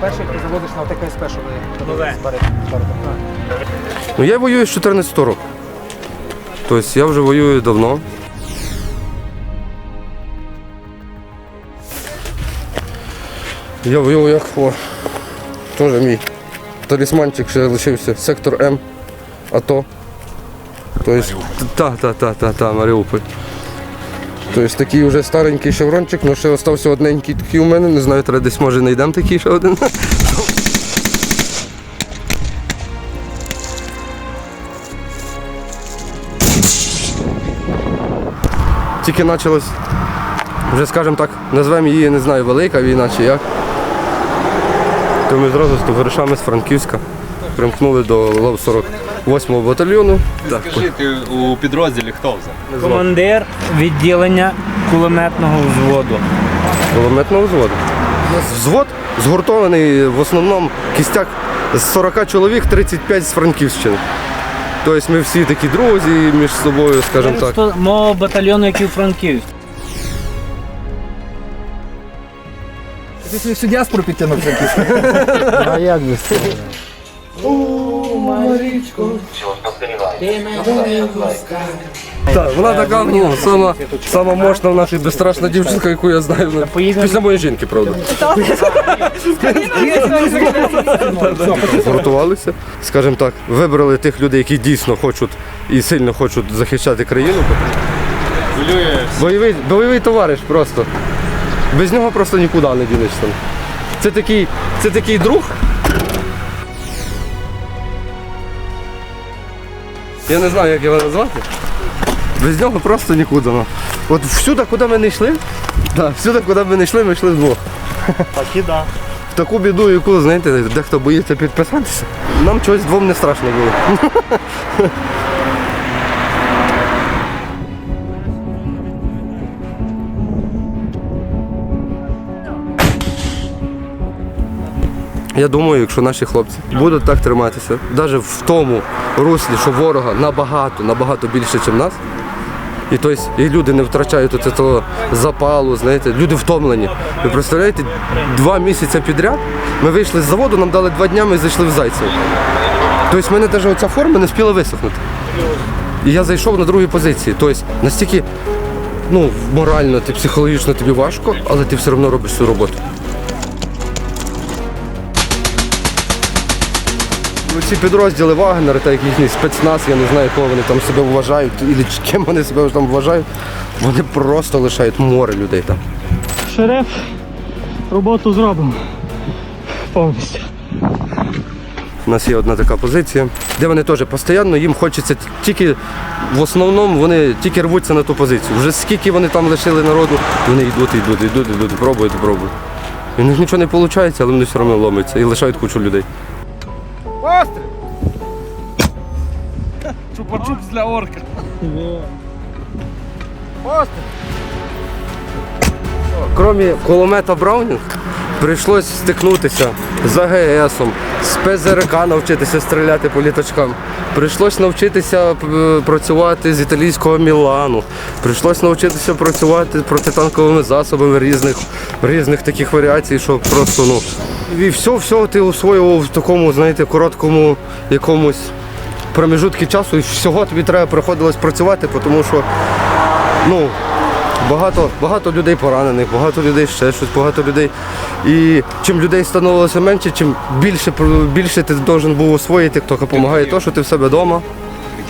Перший ти заводиш на ОТКСП, щоб Нове. Ну я воюю з 14 року. Тобто я вже воюю давно. Я воюю як о, теж мій талісманчик ще лишився. Сектор М, АТО. Тобто, та, та, та, та, та, Маріуполь. Тобто такий вже старенький шеврончик, але ще залишився одненький такий у мене. Не знаю, треба десь може знайдемо такий ще один. Тільки почалась, вже скажімо так, назвемо її, не знаю, велика війна чи як. То ми зразу з товаришами з Франківська примкнули до лав 48-го батальйону. Так, Скажи, ти у підрозділі хто взагалі? Командир відділення кулеметного взводу. кулеметного взводу. У нас взвод згуртований в основному кістяк з 40 чоловік, 35 з Франківщини. Тобто ми всі такі друзі між собою, скажімо так. Просто мого батальйону, який у Франківськ. Ти собі всю діаспору підтягнув Франківську. А як би Так, вона така, ну, сама, сама мощна в нашій безстрашна дівчинка, яку я знаю. ну. Після моєї жінки, правда. Згуртувалися, скажімо так, вибрали тих людей, які дійсно хочуть і сильно хочуть захищати країну. Бойовий, бойовий товариш просто. Без нього просто нікуди не дінешся. Це такий, це такий друг. Я не знаю, як його назвати. Без нього просто нікуди. Ну. От всюди, куди ми не йшли, да, всюди, куди ми не йшли, ми йшли вдвох. Так і да. В таку біду, яку, знаєте, дехто боїться підписатися. Нам чогось двом не страшно було. Я думаю, якщо наші хлопці будуть так триматися, навіть в тому руслі, що ворога набагато, набагато більше, ніж нас. І, тобто, і люди не втрачають оце того запалу, знаєте, люди втомлені. Ви представляєте, два місяці підряд ми вийшли з заводу, нам дали два дні, ми зайшли в Зайцево. Тобто в мене навіть оця форма не спіла висохнути. І я зайшов на другій позиції. Тобто настільки ну, морально, ти психологічно тобі важко, але ти все одно робиш свою роботу. Ці підрозділи Вагнера, так як їхній спецназ, я не знаю, кого вони там себе вважають, і ким вони себе там вважають, вони просто лишають море людей там. Шереф роботу зробимо. Повністю. У нас є одна така позиція, де вони теж постійно, їм хочеться тільки, в основному вони тільки рвуться на ту позицію. Вже скільки вони там лишили народу, вони йдуть, йдуть, йдуть, йдуть, пробують, пробують. І у них нічого не виходить, але вони все одно ломаються і лишають кучу людей. Постріл! чупа-чупс для орка. Постріл! Кроме кулемета Браунінг, прийшлось стикнутися з АГСом, з ПЗРК навчитися стріляти по літачкам. Прийшлось навчитися е, працювати з італійського Мілану. Прийшлось навчитися працювати протитанковими засобами різних, різних таких варіацій, що просто ну. І все, все ти усвоював в такому, знаєте, короткому якомусь проміжутки часу, і всього тобі треба приходилось працювати, тому що ну, багато, багато людей поранених, багато людей ще щось, багато людей. І чим людей становилося менше, чим більше, більше ти повинен був освоїти, хто допомагає, то, що ти в себе вдома.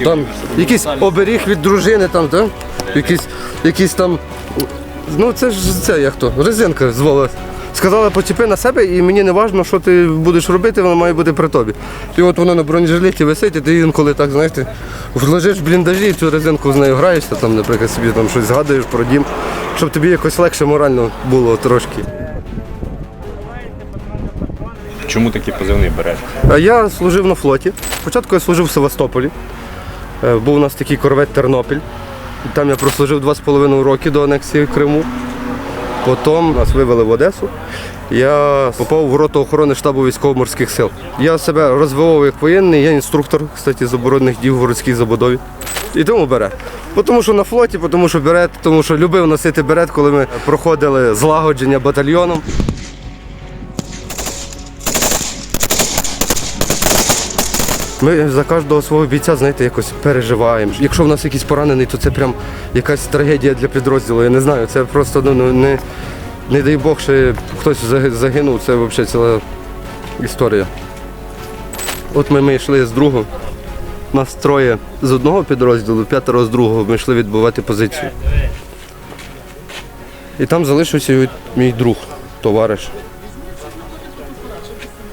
Там якийсь оберіг від дружини, там, да? Якийсь, якийсь там. Ну це ж це як то, резинка звалилась. Сказала, почепи на себе, і мені не важливо, що ти будеш робити, воно має бути при тобі. І от воно на бронежилеті висить, і ти інколи так, знаєте, лежиш в бліндажі, і цю резинку з нею граєшся, там, наприклад, собі там щось згадуєш про дім, щоб тобі якось легше морально було трошки. Чому такі позивний береш? Я служив на флоті. Спочатку я служив в Севастополі. Е, Був у нас такий корвет Тернопіль. Там я прослужив 2,5 роки до анексії Криму. Потім нас вивели в Одесу. Я попав в роту охорони штабу військово-морських сил. Я себе розвивав як воєнний, я інструктор, кстати, з оборонних дій в городській забудові. І тому бере. Тому що на флоті, тому що берет, тому що любив носити берет, коли ми проходили злагодження батальйоном. Ми за кожного свого бійця, знаєте, якось переживаємо. Якщо в нас якийсь поранений, то це прям якась трагедія для підрозділу. Я не знаю, це просто ну, ну, не, не дай Бог, що хтось загинув, це взагалі ціла історія. От ми, ми йшли з другого. Нас троє з одного підрозділу, п'ятеро з другого. Ми йшли відбувати позицію. І там залишився мій друг, товариш.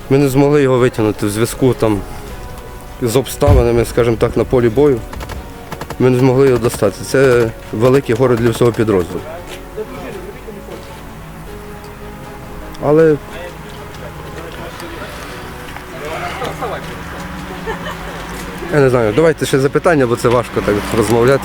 Ми не змогли його витягнути в зв'язку там з обставинами, скажімо так, на полі бою. Ми не змогли його достати. Це великий город для всього підрозділу. Але я не знаю, давайте ще запитання, бо це важко так розмовляти.